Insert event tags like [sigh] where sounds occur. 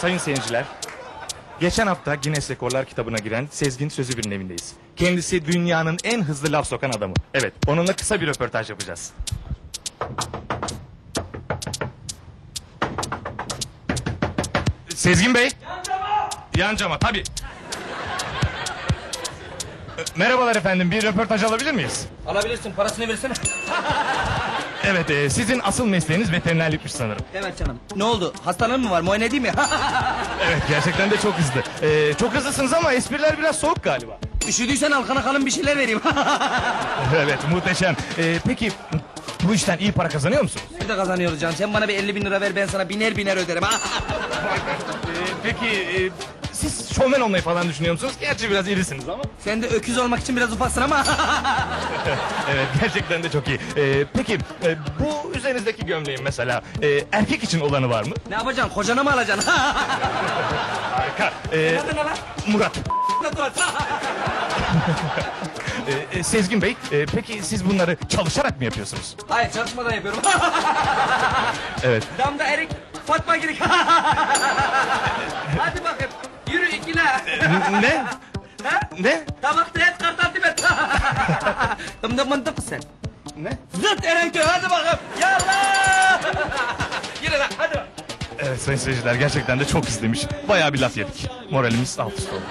sayın seyirciler, geçen hafta Guinness Rekorlar kitabına giren Sezgin Sözübür'ün evindeyiz. Kendisi dünyanın en hızlı laf sokan adamı. Evet, onunla kısa bir röportaj yapacağız. Sezgin Bey. Yan cama. Tabii. Merhabalar efendim, bir röportaj alabilir miyiz? Alabilirsin parasını versene. [laughs] Evet, e, sizin asıl mesleğiniz veterinerlikmiş sanırım. Evet canım. Ne oldu? Hastalığın mı var? Muayene edeyim mi? [laughs] Evet, gerçekten de çok hızlı. E, çok hızlısınız ama espriler biraz soğuk galiba. Üşüdüysen halkana kalın bir şeyler vereyim. [laughs] Evet muhteşem. Ee, peki bu işten iyi para kazanıyor musunuz? bir de kazanıyoruz canım. Sen bana bir 50 bin lira ver ben sana biner biner öderim. Ee, peki e, siz şovmen olmayı falan düşünüyor musunuz? Gerçi biraz irisiniz ama. Sen de öküz olmak için biraz ufaksın ama. [laughs] evet gerçekten de çok iyi. Ee, peki e, bu üzerinizdeki gömleğin mesela e, erkek için olanı var mı? ne yapacaksın? Kocana mı alacaksın? Harika. Ee, Hadi lan. Murat. Ee, [laughs] e, Sezgin Bey e, peki siz bunları çalışarak mı yapıyorsunuz? Hayır çalışmadan yapıyorum. [laughs] Evet. Damda erik, Fatma girik. Ne? Ha? Ne? Tabakta et kartal tibet. [laughs] Dımda mıntık sen. Ne? Zıt erenköy hadi bakayım. Yallah. [laughs] Yürü lan hadi. Evet sayın seyirciler gerçekten de çok hızlıymış. Bayağı bir laf yedik. Moralimiz alt üst oldu.